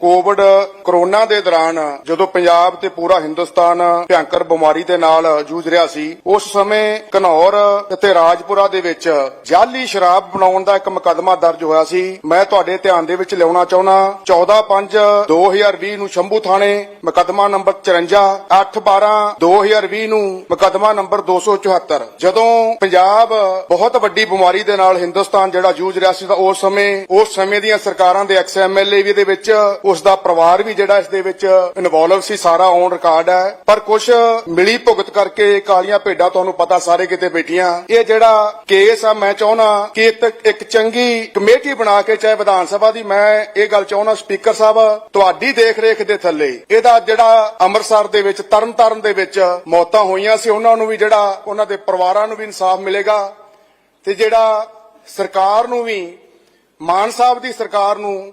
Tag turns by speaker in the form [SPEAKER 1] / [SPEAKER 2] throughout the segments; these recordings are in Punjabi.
[SPEAKER 1] ਕੋਵਿਡ ਕਰੋਨਾ ਦੇ ਦੌਰਾਨ ਜਦੋਂ ਪੰਜਾਬ ਤੇ ਪੂਰਾ ਹਿੰਦੁਸਤਾਨ ਭਿਆਨਕ ਬਿਮਾਰੀ ਦੇ ਨਾਲ ਜੂਝ ਰਿਹਾ ਸੀ, ਉਸ ਸਮੇਂ ਘਨੌਰ ਅਤੇ ਰਾਜਪੁਰਾ ਦੇ ਵਿੱਚ ਜਾਲੀ ਸ਼ਰਾਬ ਬਣਾਉਣ ਦਾ ਇੱਕ ਮੁਕੱਦਮਾ ਦਰਜ ਹੋਇਆ ਸੀ। ਮੈਂ ਤੁਹਾਡੇ ਧਿਆਨ ਦੇ ਵਿੱਚ ਲਿਆਉਣਾ ਚਾਹੁੰਦਾ 14/5/2020 ਨੂੰ ਸ਼ੰਭੂ ਥਾਣੇ, ਮੁਕੱਦਮਾ ਨੰਬਰ 54 8/12/2020 ਨੂੰ ਮੁਕੱਦਮਾ ਨੰਬਰ 274 ਜਦੋਂ ਪੰਜਾਬ ਬਹੁਤ ਵੱਡੀ ਬਿਮਾਰੀ ਦੇ ਨਾਲ ਹਿੰਦੁਸਤਾਨ ਜਿਹੜਾ ਜੂਝ ਰਿਹਾ ਸੀ ਤਾਂ ਉਸ ਸਮੇਂ ਉਸ ਸਮੇਂ ਦੀਆਂ ਸਰਕਾਰਾਂ ਦੇ ਐਕਸ ਐਮਐਲਏ ਵੀ ਇਹਦੇ ਵਿੱਚ ਉਸ ਦਾ ਪਰਿਵਾਰ ਵੀ ਜਿਹੜਾ ਇਸ ਦੇ ਵਿੱਚ ਇਨਵੋਲਵ ਸੀ, ਸਾਰਾ ਔਨ ਰਿਕਾਰਡ ਹੈ। ਪਰ ਕੁਝ ਮਿਲੀ ਭੁਗਤ ਕਰਕੇ ਕਾਲੀਆਂ ਭੇਡਾਂ ਤੁਹਾਨੂੰ ਪਤਾ ਸਾਰੇ ਕਿਤੇ ਬੈਠੀਆਂ। ਇਹ ਜਿਹੜਾ ਕੇਸ ਆ, ਮੈਂ ਚਾਹੁੰਦਾ ਕਿ ਇੱਕ- ਚੰਗੀ ਕਮੇਟੀ ਬਣਾ ਕੇ, ਚਾਹੇ ਵਿਧਾਨ ਸਭਾ ਦੀ, ਮੈਂ ਇਹ ਗੱਲ ਚਾਹੁੰਦਾ, ਸਪੀਕਰ ਸਾਹਿਬ, ਤੁਹਾਡੀ ਦੇਖ ਰੇਖ ਦੇ ਥੱਲੇ ਇਹਦਾ ਜਿਹੜਾ ਅੰਮ੍ਰਿਤਸਰ ਦੇ ਵਿੱਚ, ਤਰਨਤਾਰਨ ਦੇ ਵਿੱਚ ਮੌਤਾਂ ਹੋਈਆਂ ਸੀ, ਉਹਨਾਂ ਨੂੰ ਵੀ ਜਿਹੜਾ, ਉਹਨਾਂ ਦੇ ਪਰਿਵਾਰਾਂ ਨੂੰ ਵੀ ਇਨਸਾਫ ਮਿਲੇਗਾ ਤੇ ਜਿਹੜਾ ਸਰਕਾਰ ਨੂੰ ਵੀ, ਮਾਨ ਸਾਹਿਬ ਦੀ ਸਰਕਾਰ ਨੂੰ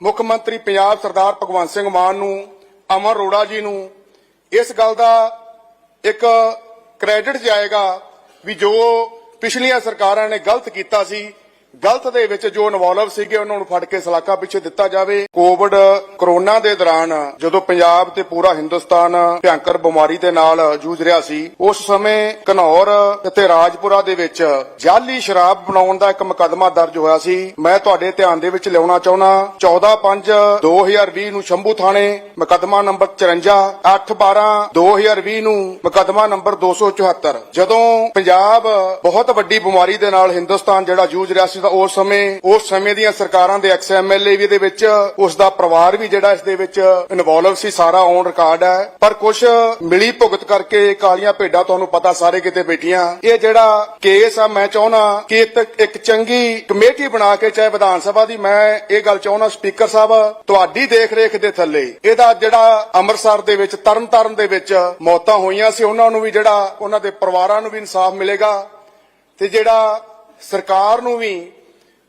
[SPEAKER 1] ਮੁੱਖ ਮੰਤਰੀ ਪੰਜਾਬ ਸਰਦਾਰ ਭਗਵੰਤ ਸਿੰਘ ਮਾਨ ਨੂੰ, ਅਮਰ ਅਰੋੜਾ ਜੀ ਨੂੰ, ਇਸ ਗੱਲ ਦਾ ਇੱਕ ਕ੍ਰੈਡਿਟ ਜਾਏਗਾ ਵੀ ਜੋ ਪਿਛਲੀਆਂ ਸਰਕਾਰਾਂ ਨੇ ਗਲਤ ਕੀਤਾ ਸੀ ਗਲਤ ਦੇ ਵਿੱਚ ਜੋ ਇਨਵੋਲਵ ਸੀਗੇ, ਉਹਨਾਂ ਨੂੰ ਫੜ ਕੇ ਸਲਾਕਾ ਪਿੱਛੇ ਦਿੱਤਾ ਜਾਵੇ। ਕੋਵਿਡ ਕਰੋਨਾ ਦੇ ਦੌਰਾਨ ਜਦੋਂ ਪੰਜਾਬ ਤੇ ਪੂਰਾ ਹਿੰਦੁਸਤਾਨ ਭਿਆਨਕ ਬਿਮਾਰੀ ਦੇ ਨਾਲ ਜੂਝ ਰਿਹਾ ਸੀ, ਉਸ ਸਮੇਂ ਘਨੌਰ ਅਤੇ ਰਾਜਪੁਰਾ ਦੇ ਵਿੱਚ ਜਾਲੀ ਸ਼ਰਾਬ ਬਣਾਉਣ ਦਾ ਇੱਕ ਮੁਕੱਦਮਾ ਦਰਜ ਹੋਇਆ ਸੀ। ਮੈਂ ਤੁਹਾਡੇ ਧਿਆਨ ਦੇ ਵਿੱਚ ਲਿਆਉਣਾ ਚਾਹੁੰਦਾ 14/5/2020 ਨੂੰ ਸ਼ੰਭੂ ਥਾਣੇ, ਮੁਕੱਦਮਾ ਨੰਬਰ 54 8/12/2020 ਨੂੰ ਮੁਕੱਦਮਾ ਨੰਬਰ 274 ਜਦੋਂ ਪੰਜਾਬ ਬਹੁਤ ਵੱਡੀ ਬਿਮਾਰੀ ਦੇ ਨਾਲ ਹਿੰਦੁਸਤਾਨ ਜਿਹੜਾ ਜੂਝ ਰਿਹਾ ਸੀ ਤਾਂ ਉਸ ਸਮੇਂ ਉਸ ਸਮੇਂ ਦੀਆਂ ਸਰਕਾਰਾਂ ਦੇ ਐਕਸ ਐਮਐਲਏ ਵੀ ਇਹਦੇ ਵਿੱਚ ਉਸ ਦਾ ਪਰਿਵਾਰ ਵੀ ਜਿਹੜਾ ਇਸ ਦੇ ਵਿੱਚ ਇਨਵੋਲਵ ਸੀ, ਸਾਰਾ ਔਨ ਰਿਕਾਰਡ ਹੈ। ਪਰ ਕੁਝ ਮਿਲੀ ਭੁਗਤ ਕਰਕੇ ਕਾਲੀਆਂ ਭੇਡਾਂ ਤੁਹਾਨੂੰ ਪਤਾ ਸਾਰੇ ਕਿਤੇ ਬੈਠੀਆਂ। ਇਹ ਜਿਹੜਾ ਕੇਸ ਆ, ਮੈਂ ਚਾਹੁੰਦਾ ਕਿ ਇੱਕ- ਚੰਗੀ ਕਮੇਟੀ ਬਣਾ ਕੇ, ਚਾਹੇ ਵਿਧਾਨ ਸਭਾ ਦੀ, ਮੈਂ ਇਹ ਗੱਲ ਚਾਹੁੰਦਾ, ਸਪੀਕਰ ਸਾਹਿਬ, ਤੁਹਾਡੀ ਦੇਖ ਰੇਖ ਦੇ ਥੱਲੇ ਇਹਦਾ ਜਿਹੜਾ ਅੰਮ੍ਰਿਤਸਰ ਦੇ ਵਿੱਚ, ਤਰਨਤਾਰਨ ਦੇ ਵਿੱਚ ਮੌਤਾਂ ਹੋਈਆਂ ਸੀ, ਉਹਨਾਂ ਨੂੰ ਵੀ ਜਿਹੜਾ, ਉਹਨਾਂ ਦੇ ਪਰਿਵਾਰਾਂ ਨੂੰ ਵੀ ਇਨਸਾਫ ਮਿਲੇਗਾ। ਤੇ ਜਿਹੜਾ ਸਰਕਾਰ ਨੂੰ ਵੀ,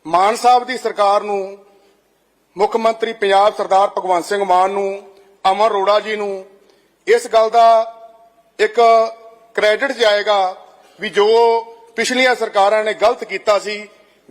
[SPEAKER 1] ਮਾਨ ਸਾਹਿਬ ਦੀ ਸਰਕਾਰ ਨੂੰ, ਮੁੱਖ ਮੰਤਰੀ ਪੰਜਾਬ ਸਰਦਾਰ ਭਗਵੰਤ ਸਿੰਘ ਮਾਨ ਨੂੰ, ਅਮਰ ਅਰੋੜਾ ਜੀ ਨੂੰ, ਇਸ ਗੱਲ ਦਾ ਇੱਕ ਕ੍ਰੈਡਿਟ ਜਾਏਗਾ ਵੀ ਜੋ ਪਿਛਲੀਆਂ ਸਰਕਾਰਾਂ ਨੇ ਗਲਤ ਕੀਤਾ ਸੀ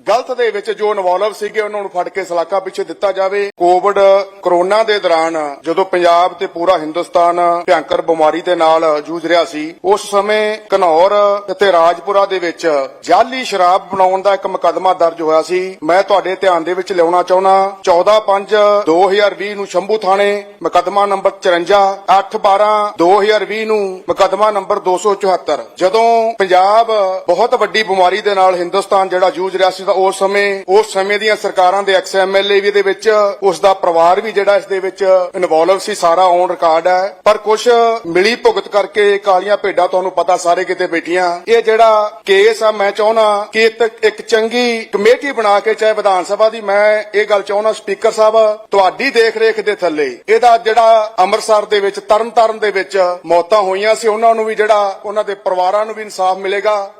[SPEAKER 1] ਗਲਤ ਦੇ ਵਿੱਚ ਜੋ ਇਨਵੋਲਵ ਸੀਗੇ, ਉਹਨਾਂ ਨੂੰ ਫੜ ਕੇ ਸਲਾਕਾ ਪਿੱਛੇ ਦਿੱਤਾ ਜਾਵੇ। ਕੋਵਿਡ ਕਰੋਨਾ ਦੇ ਦੌਰਾਨ ਜਦੋਂ ਪੰਜਾਬ ਤੇ ਪੂਰਾ ਹਿੰਦੁਸਤਾਨ ਭਿਆਨਕ ਬਿਮਾਰੀ ਦੇ ਨਾਲ ਜੂਝ ਰਿਹਾ ਸੀ, ਉਸ ਸਮੇਂ ਘਨੌਰ ਅਤੇ ਰਾਜਪੁਰਾ ਦੇ ਵਿੱਚ ਜਾਲੀ ਸ਼ਰਾਬ ਬਣਾਉਣ ਦਾ ਇੱਕ ਮੁਕੱਦਮਾ ਦਰਜ ਹੋਇਆ ਸੀ। ਮੈਂ ਤੁਹਾਡੇ ਧਿਆਨ ਦੇ ਵਿੱਚ ਲਿਆਉਣਾ ਚਾਹੁੰਦਾ 14/5/2020 ਨੂੰ ਸ਼ੰਭੂ ਥਾਣੇ, ਮੁਕੱਦਮਾ ਨੰਬਰ 54 8/12/2020 ਨੂੰ ਮੁਕੱਦਮਾ ਨੰਬਰ 274 ਜਦੋਂ ਪੰਜਾਬ ਬਹੁਤ ਵੱਡੀ ਬਿਮਾਰੀ ਦੇ ਨਾਲ ਹਿੰਦੁਸਤਾਨ ਜਿਹੜਾ ਜੂਝ ਰਿਹਾ ਸੀ ਤਾਂ ਉਸ ਸਮੇਂ ਉਸ ਸਮੇਂ ਦੀਆਂ ਸਰਕਾਰਾਂ ਦੇ ਐਕਸ ਐਮਐਲਏ ਵੀ ਇਹਦੇ ਵਿੱਚ ਉਸ ਦਾ ਪਰਿਵਾਰ ਵੀ ਜਿਹੜਾ ਇਸ ਦੇ ਵਿੱਚ ਇਨਵੋਲਵ ਸੀ, ਸਾਰਾ ਔਨ ਰਿਕਾਰਡ ਹੈ। ਪਰ ਕੁਝ ਮਿਲੀ ਭੁਗਤ ਕਰਕੇ ਕਾਲੀਆਂ ਭੇਡਾਂ ਤੁਹਾਨੂੰ ਪਤਾ ਸਾਰੇ ਕਿਤੇ ਬੈਠੀਆਂ। ਇਹ ਜਿਹੜਾ ਕੇਸ ਆ, ਮੈਂ ਚਾਹੁੰਦਾ ਕਿ ਇੱਕ- ਚੰਗੀ ਕਮੇਟੀ ਬਣਾ ਕੇ, ਚਾਹੇ ਵਿਧਾਨ ਸਭਾ ਦੀ, ਮੈਂ ਇਹ ਗੱਲ ਚਾਹੁੰਦਾ, ਸਪੀਕਰ ਸਾਹਿਬ, ਤੁਹਾਡੀ ਦੇਖ ਰੇਖ ਦੇ ਥੱਲੇ, ਇਹਦਾ ਜਿਹੜਾ ਅੰਮ੍ਰਿਤਸਰ ਦੇ ਵਿੱਚ, ਤਰਨਤਾਰਨ ਦੇ ਵਿੱਚ ਮੌਤਾਂ ਹੋਈਆਂ ਸੀ, ਉਹਨਾਂ ਨੂੰ ਵੀ ਜਿਹੜਾ, ਉਹਨਾਂ ਦੇ ਪਰਿਵਾਰਾਂ ਨੂੰ ਵੀ ਇਨਸਾਫ ਮਿਲੇਗਾ।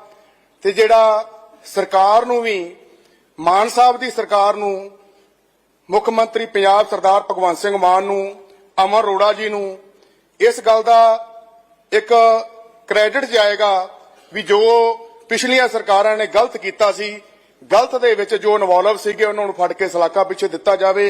[SPEAKER 1] ਤੇ ਜਿਹੜਾ ਸਰਕਾਰ ਨੂੰ ਵੀ, ਮਾਨ ਸਾਹਿਬ ਦੀ ਸਰਕਾਰ ਨੂੰ, ਮੁੱਖ ਮੰਤਰੀ ਪੰਜਾਬ ਸਰਦਾਰ ਭਗਵੰਤ ਸਿੰਘ ਮਾਨ ਨੂੰ, ਅਮਰ ਅਰੋੜਾ ਜੀ ਨੂੰ, ਇਸ ਗੱਲ ਦਾ ਇੱਕ ਕ੍ਰੈਡਿਟ ਜਾਏਗਾ ਵੀ ਜੋ ਪਿਛਲੀਆਂ ਸਰਕਾਰਾਂ ਨੇ ਗਲਤ ਕੀਤਾ ਸੀ, ਗਲਤ ਦੇ ਵਿੱਚ ਜੋ ਇਨਵੋਲਵ ਸੀਗੇ ਉਹਨਾਂ ਨੂੰ ਫੜ ਕੇ ਸਲਾਕਾ ਪਿੱਛੇ ਦਿੱਤਾ ਜਾਵੇ।